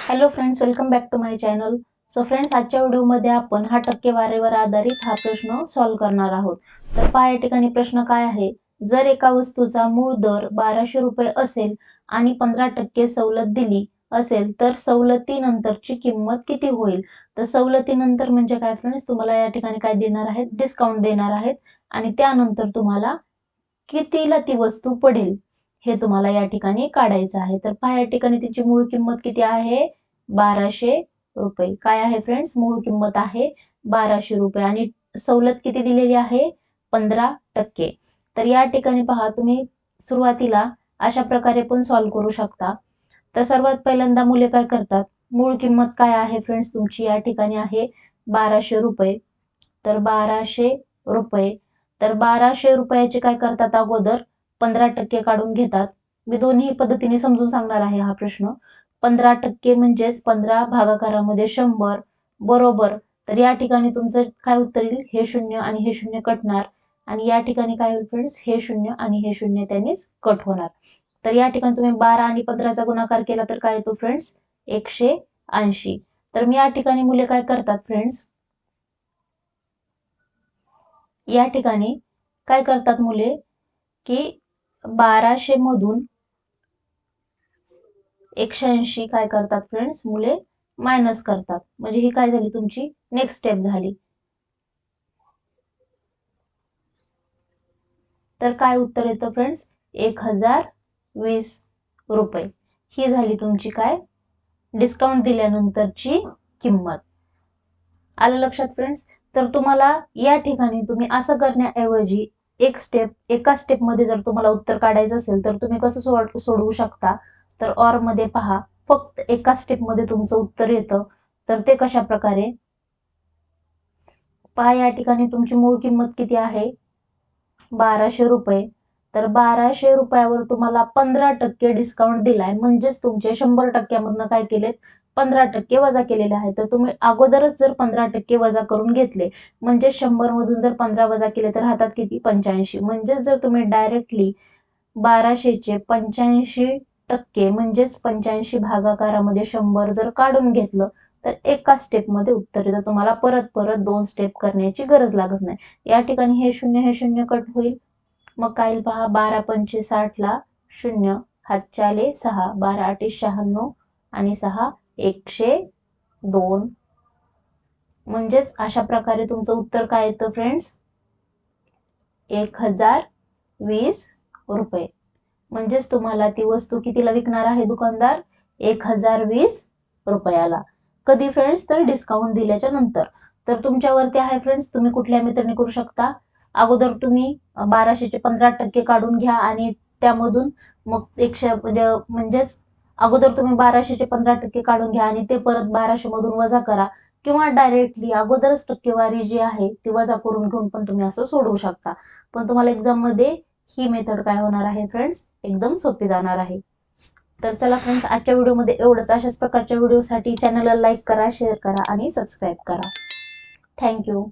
Hello friends welcome back to my channel so friends आजच्या व्हिडिओमध्ये आपण हा टक्केवारीवर आधारित हा प्रश्न सॉल्व्ह करणार आहोत. तर पहा या ठिकाणी प्रश्न काय आहे? जर एका वस्तूचा मूळ दर बाराशे रुपये असेल आणि पंधरा टक्के सवलत दिली असेल तर सवलतीनंतरची किंमत किती होईल? तर सवलतीनंतर म्हणजे काय फ्रेंड्स तुम्हाला या ठिकाणी काय देणार आहेत? डिस्काउंट देणार आहेत. आणि त्यानंतर तुम्हाला कितीला ती वस्तू पडेल? हे तुम्हाला या ठिकाणी काढायचं आहे. तर पहा या ठिकाणी तिची मूळ किंमत किती आहे? बाराशे रुपये. काय आहे फ्रेंड्स मूळ किंमत आहे बाराशे रुपये. आणि सवलत किती दिलेली आहे? पंधरा टक्के. तर या ठिकाणी पहा तुम्ही सुरुवातीला अशा प्रकारे पण सॉल्व्ह करू शकता. तर सर्वात पहिल्यांदा मुले काय करतात? मूळ किंमत काय आहे फ्रेंड्स तुमची या ठिकाणी आहे बाराशे रुपये. तर बाराशे रुपये. तर बाराशे रुपयाचे काय करतात अगोदर? पंधरा टक्के काढून घेतात. मी दोन्ही पद्धतीने समजून सांगणार आहे हा प्रश्न. पंधरा टक्के म्हणजेच पंधरा भागाकारामध्ये शंभर बरोबर. तर या ठिकाणी तुमचं काय उत्तर येईल? हे शून्य आणि हे शून्य कटणार. आणि या ठिकाणी काय होईल फ्रेंड्स हे शून्य आणि हे शून्य त्यांनीच कट होणार. तर या ठिकाणी तुम्ही बारा आणि पंधराचा गुणाकार केला तर काय येतो फ्रेंड्स एकशे ऐंशी. तर मी या ठिकाणी मुले काय करतात फ्रेंड्स या ठिकाणी काय करतात मुले? की बाराशे मधून एकशे ऐंशी काय करतात फ्रेंड्स मुले मायनस करतात. म्हणजे ही काय झाली तुमची? नेक्स्ट स्टेप झाली. तर काय उत्तर येतं फ्रेंड्स एक हजार वीस रुपये. ही झाली तुमची काय? डिस्काउंट दिल्यानंतरची किंमत. आलं लक्षात फ्रेंड्स तर तुम्हाला या ठिकाणी तुम्ही असं करण्याऐवजी एक स्टेप एका स्टेपमध्ये जर तुम्हाला उत्तर काढायचं असेल तर तुम्ही कसं सोड सोडवू शकता? तर ऑरमध्ये पहा फक्त एका स्टेपमध्ये तुमचं उत्तर येतं. तर ते कशा प्रकारे? पहा या ठिकाणी तुमची मूळ किंमत किती आहे? बाराशे रुपये. तर बाराशे रुपयावर तुम्हाला पंधरा टक्के डिस्काउंट दिलाय. म्हणजेच तुमचे शंभर टक्क्यामधनं काय केलेत? पंधरा टक्के वजा केलेले आहे. तर तुम्ही अगोदरच जर पंधरा टक्के वजा करून घेतले म्हणजे शंभर मधून जर पंधरा वजा केले तर हातात किती? पंच्याऐंशी. म्हणजेच जर तुम्ही डायरेक्टली बाराशेचे पंच्याऐंशी टक्के म्हणजेच पंच्याऐंशी भागाकारामध्ये शंभर जर काढून घेतलं तर एका स्टेपमध्ये उत्तर येतं. तुम्हाला परत परत दोन स्टेप करण्याची गरज लागत नाही. या ठिकाणी हे शून्य हे शून्य कट होईल. मग काय पहा? बारा पंचे साठला शून्य हात चाले सहा बारा आठे शहाण्णव आणि सहा एकशे दोन. म्हणजेच अशा प्रकारे तुमचं उत्तर काय येतं फ्रेंड्स एक हजार वीस रुपये. म्हणजेच तुम्हाला ती वस्तू कितीला विकणार आहे दुकानदार? एक हजार वीस रुपयाला. कधी फ्रेंड्स तर डिस्काउंट दिल्याच्या नंतर. तर तुमच्यावरती आहे फ्रेंड्स तुम्ही कुठल्या मित्राने करू शकता. अगोदर तुम्ही बाराशेचे पंधरा टक्के काढून घ्या आणि त्यामधून मग एकशे म्हणजे म्हणजेच अगोदर तुम्ही बाराशेचे पंधरा टक्के काढून घ्या आणि ते परत बाराशे मधून वजा करा. किंवा डायरेक्टली अगोदरच टक्केवारी जी आहे ती वजा करून घेऊन पण तुम्ही असं सोडवू शकता. पण तुम्हाला एक्झाममध्ये ही मेथड काय होणार आहे फ्रेंड्स एकदम सोपी जाणार आहे. तर चला फ्रेंड्स आजच्या व्हिडिओमध्ये एवढंच. अशाच प्रकारच्या व्हिडिओसाठी चॅनलला लाईक करा शेअर करा आणि सबस्क्राईब करा. थँक्यू